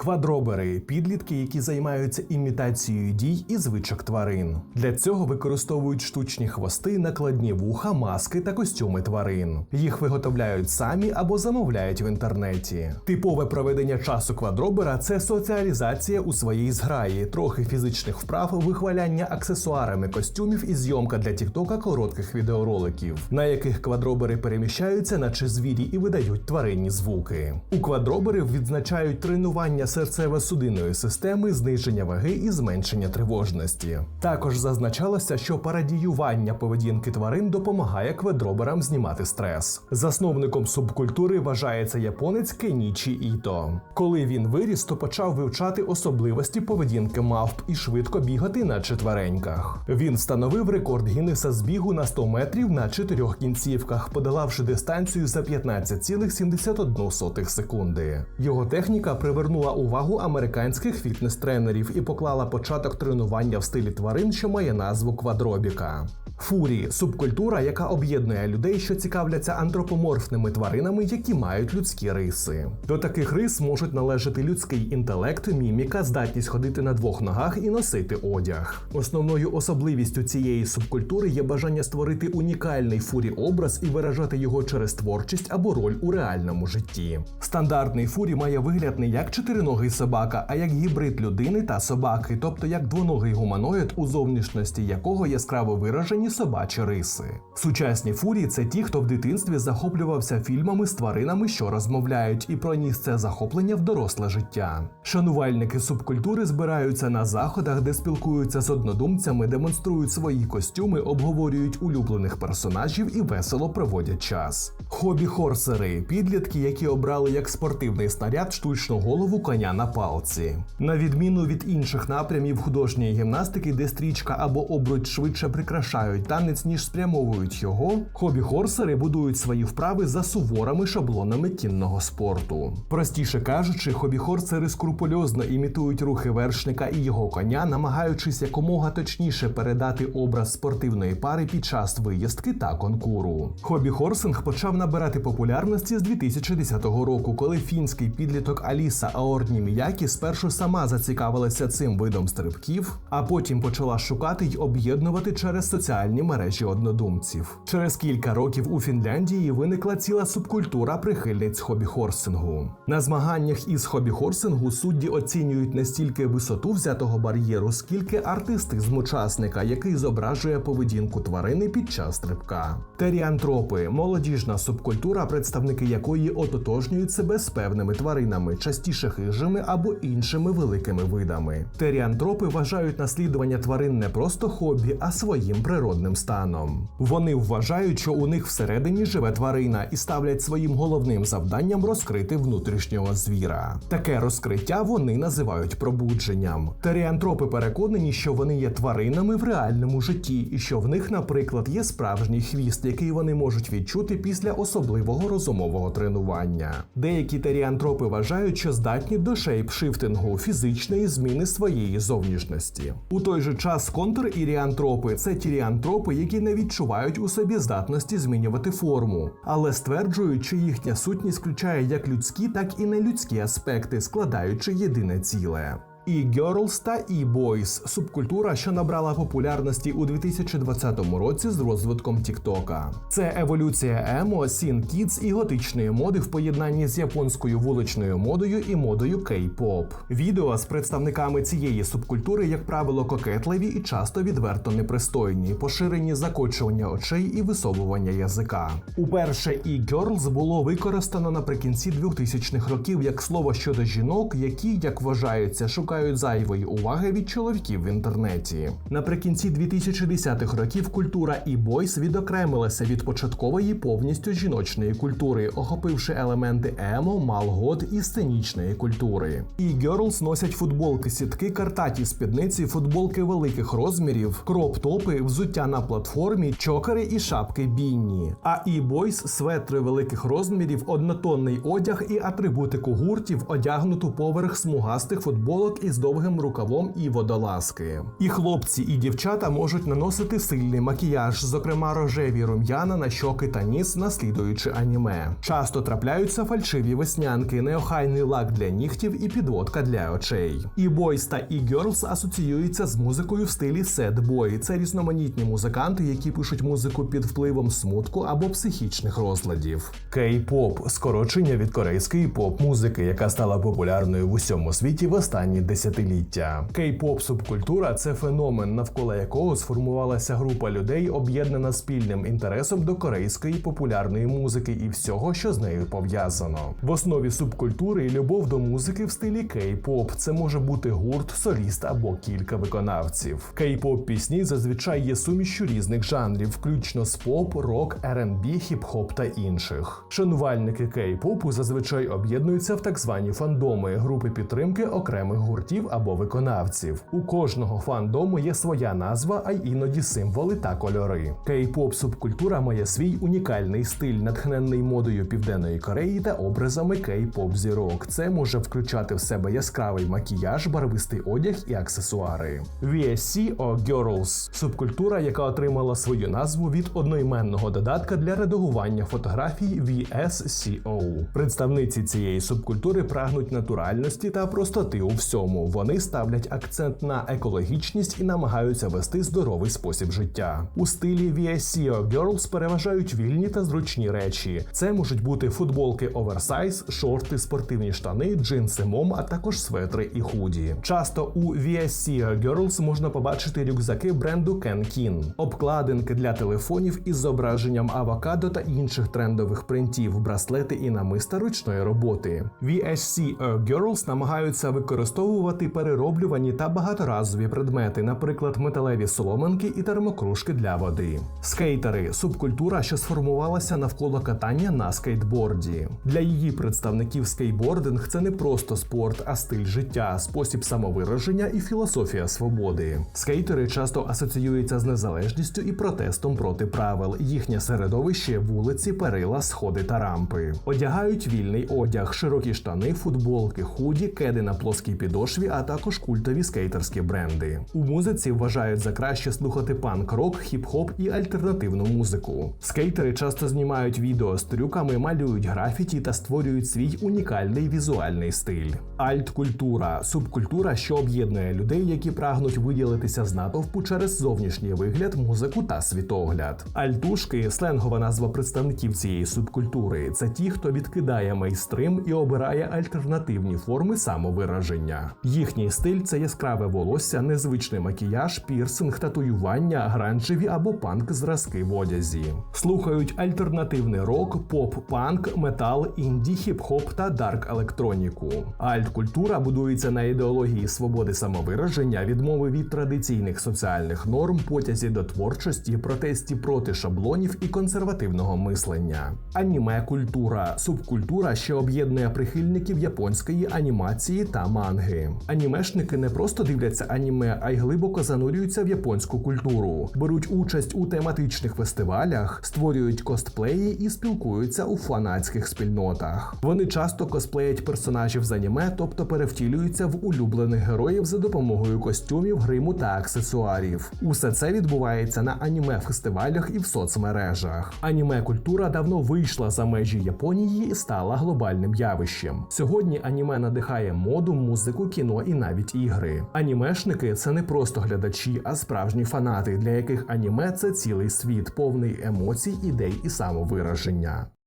Квадробери підлітки, які займаються імітацією дій і звичок тварин. Для цього використовують штучні хвости, накладні вуха, маски та костюми тварин. Їх виготовляють самі або замовляють в інтернеті. Типове проведення часу квадробера це соціалізація у своїй зграї, трохи фізичних вправ, вихваляння аксесуарами костюмів і зйомка для Тіктока коротких відеороликів, на яких квадробери переміщаються, наче звірі, і видають тваринні звуки. У квадроберів відзначають тренування серцево-судинної системи, зниження ваги і зменшення тривожності. Також зазначалося, що парадіювання поведінки тварин допомагає квадроберам знімати стрес. Засновником субкультури вважається японець Кенічі Іто. Коли він виріс, то почав вивчати особливості поведінки мавп і швидко бігати на четвереньках. Він встановив рекорд Гіннеса з бігу на 100 метрів на чотирьох кінцівках, подолавши дистанцію за 15,71 секунди. Його техніка привернула увагу американських фітнес-тренерів і поклала початок тренування в стилі тварин, що має назву квадробіка. Фурі субкультура, яка об'єднує людей, що цікавляться антропоморфними тваринами, які мають людські риси. До таких рис можуть належати людський інтелект, міміка, здатність ходити на двох ногах і носити одяг. Основною особливістю цієї субкультури є бажання створити унікальний фурі образ і виражати його через творчість або роль у реальному житті. Стандартний фурі має вигляд не як чотириногий собака, а як гібрид людини та собаки, тобто як двоногий гуманоїд, у зовнішності якого яскраво виражені собачі риси. Сучасні фурі це ті, хто в дитинстві захоплювався фільмами з тваринами, що розмовляють, і проніс це захоплення в доросле життя. Шанувальники субкультури збираються на заходах, де спілкуються з однодумцями, демонструють свої костюми, обговорюють улюблених персонажів і весело проводять час. Хобі-хорсери підлітки, які обрали як спортивний снаряд штучну голову коня на палці. На відміну від інших напрямів художньої гімнастики, де стрічка або обруч швидше прикрашають танець, ніж спрямовують його, хобі-хорсери будують свої вправи за суворими шаблонами кінного спорту. Простіше кажучи, хобі-хорсери скрупульозно імітують рухи вершника і його коня, намагаючись якомога точніше передати образ спортивної пари під час виїздки та конкуру. Хобі-хорсинг почав набирати популярності з 2010 року, коли фінський підліток Аліса Аорні Міякі спершу сама зацікавилася цим видом стрибків, а потім почала шукати й об'єднувати через соціальні мережі однодумців. Через кілька років у Фінляндії виникла ціла субкультура прихильниць хобі-хорсингу. На змаганнях із хобі-хорсингу судді оцінюють не стільки висоту взятого бар'єру, скільки артистизм учасника, який зображує поведінку тварини під час стрибка. Теріантропи молодіжна субкультура, представники якої ототожнюють себе з певними тваринами, частіше хижими або іншими великими видами. Теріантропи вважають наслідування тварин не просто хобі, а своїм природним станом. Вони вважають, що у них всередині живе тварина і ставлять своїм головним завданням розкрити внутрішнього звіра. Таке розкриття вони називають пробудженням. Теріантропи переконані, що вони є тваринами в реальному житті, і що в них, наприклад, є справжній хвіст, який вони можуть відчути після особливого розумового тренування. Деякі теріантропи вважають, що здатні до шейпшифтингу фізичної зміни своєї зовнішності. У той же час контр-іріантропи це тіріантропи, які не відчувають у собі здатності змінювати форму, але стверджують, що їхня сутність включає як людські, так і нелюдські аспекти, складаючи єдине ціле. І Girls та E-Boys – субкультура, що набрала популярності у 2020 році з розвитком Тіктока. Це еволюція емо, сін кідс і готичної моди в поєднанні з японською вуличною модою і модою кей-поп. Відео з представниками цієї субкультури, як правило, кокетливі і часто відверто непристойні, поширені закочування очей і висовування язика. Уперше e-girls було використано наприкінці 2000-х років як слово щодо жінок, які, як вважаються, шукають зайвої уваги від чоловіків в інтернеті. Наприкінці 2010-х років культура e-boys відокремилася від початкової повністю жіночної культури, охопивши елементи емо, малгот і сценічної культури. E-girls носять футболки, сітки, картаті спідниці, футболки великих розмірів, кроп-топи, взуття на платформі, чокери і шапки бінні. А e-boys – светри великих розмірів, однотонний одяг і атрибутику гуртів, одягнуту поверх смугастих футболок із довгим рукавом і водолазки. І хлопці, і дівчата можуть наносити сильний макіяж, зокрема рожеві рум'яна на щоки та ніс, наслідуючи аніме. Часто трапляються фальшиві веснянки, неохайний лак для нігтів і підводка для очей. І бойс та і герлс асоціюються з музикою в стилі сед бой. Це різноманітні музиканти, які пишуть музику під впливом смутку або психічних розладів. Кей-поп скорочення від корейської поп-музики, яка стала популярною в усьому світі в останні десятиліття. Кей-поп субкультура це феномен, навколо якого сформувалася група людей, об'єднана спільним інтересом до корейської популярної музики і всього, що з нею пов'язано. В основі субкультури любов до музики в стилі кей-поп. Це може бути гурт, соліст або кілька виконавців. Кей-поп пісні зазвичай є сумішчю різних жанрів, включно з поп, рок, R&B, хіп-хоп та інших. Шанувальники кей-попу зазвичай об'єднуються в так звані фандоми, групи підтримки окремих гуртів або виконавців. У кожного фандому є своя назва, а й іноді символи та кольори. Кей-поп субкультура має свій унікальний стиль, натхнений модою Південної Кореї та образами кей-поп зірок. Це може включати в себе яскравий макіяж, барвистий одяг і аксесуари. VSC or Girls – субкультура, яка отримала свою назву від одноіменного додатка для редагування фотографій VSCO. Представниці цієї субкультури прагнуть натуральності та простоти у всьому. Вони ставлять акцент на екологічність і намагаються вести здоровий спосіб життя. У стилі VSC or Girls переважають вільні та зручні речі. Це можуть бути футболки оверсайз, шорти, спортивні штани, джинси мом, а також светри і худі. Часто у VSC or Girls можна побачити рюкзаки бренду Kenkin, обкладинки для телефонів із зображенням авокадо та інших трендових принтів, браслети і намиста ручної роботи. VSC or Girls намагаються використовувати перероблювані та багаторазові предмети, наприклад, металеві соломинки і термокружки для води. Скейтери субкультура, що сформувалася навколо катання на скейтборді. Для її представників скейтбординг це не просто спорт, а стиль життя, спосіб самовираження і філософія свободи. Скейтери часто асоціюються з незалежністю і протестом проти правил. Їхнє середовище вулиці, перила, сходи та рампи. Одягають вільний одяг, широкі штани, футболки, худі, кеди на плоскій підошві, а також культові скейтерські бренди. У музиці вважають за краще слухати панк-рок, хіп-хоп і альтернативну музику. Скейтери часто знімають відео з трюками, малюють графіті та створюють свій унікальний візуальний стиль. Альт-культура субкультура, що об'єднує людей, які прагнуть виділитися з натовпу через зовнішній вигляд, музику та світогляд. Альтушки сленгова назва представників цієї субкультури. Це ті, хто відкидає мейстрим і обирає альтернативні форми самовираження. Їхній стиль це яскраве волосся, незвичний макіяж, пірсинг, татуювання, гранжеві або панк зразки в одязі. Слухають альтернативний рок, поп, панк, метал, інді, хіп-хоп та дарк електроніку. Альт-культура будується на ідеології свободи самовираження, відмови від традиційних соціальних норм, потязі до творчості, протесті проти шаблонів і консервативного мислення. Аніме культура субкультура, що об'єднує прихильників японської анімації та манги. Анімешники не просто дивляться аніме, а й глибоко занурюються в японську культуру, беруть участь у тематичних фестивалях, створюють косплеї і спілкуються у фанатських спільнотах. Вони часто косплеять персонажів з аніме, тобто перевтілюються в улюблених героїв за допомогою костюмів, гриму та аксесуарів. Усе це відбувається на аніме фестивалях і в соцмережах. Аніме культура давно вийшла за межі Японії і стала глобальним явищем. Сьогодні аніме надихає моду, музику, кіно і навіть ігри. Анімешники це не просто глядачі, а справжні фанати, для яких аніме це цілий світ, повний емоцій, ідей і самовираження.